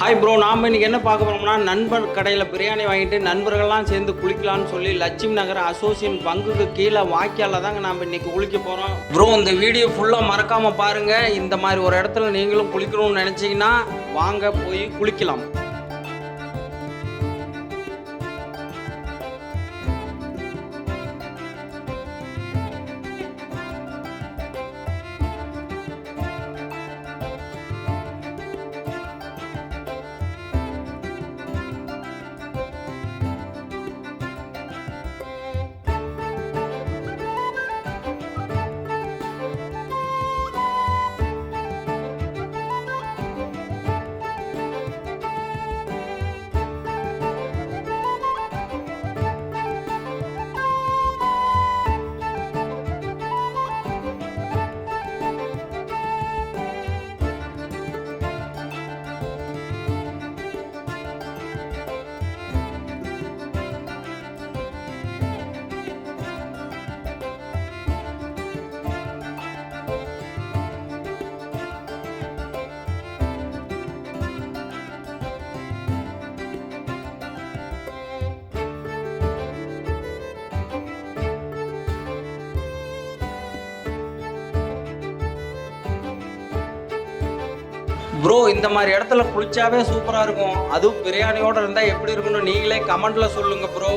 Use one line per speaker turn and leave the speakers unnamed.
Hi bro நாம் இன்னைக்கு என்ன பார்க்க போகிறோம்னா நண்பர் கடையில் பிரியாணி வாங்கிட்டு நண்பர்கள்லாம் சேர்ந்து குளிக்கலாம்னு சொல்லி லட்சுமி நகர் அசோசியன் பங்குக்கு கீழே வாய்க்காலில் தாங்க நாம் இன்னைக்கு குளிக்க போகிறோம் ப்ரோ இந்த வீடியோ ஃபுல்லாக மறக்காமல் பாருங்கள் இந்த மாதிரி ஒரு இடத்துல நீங்களும் குளிக்கணும்னு நினச்சிங்கன்னா வாங்க போய் குளிக்கலாம். ப்ரோ இந்த மாதிரி இடத்துல குளிச்சாவே சூப்பராக இருக்கும். அதுவும் பிரியாணியோட இருந்தால் எப்படி இருக்கும்னு நீங்களே கமெண்ட்டில் சொல்லுங்கள் ப்ரோ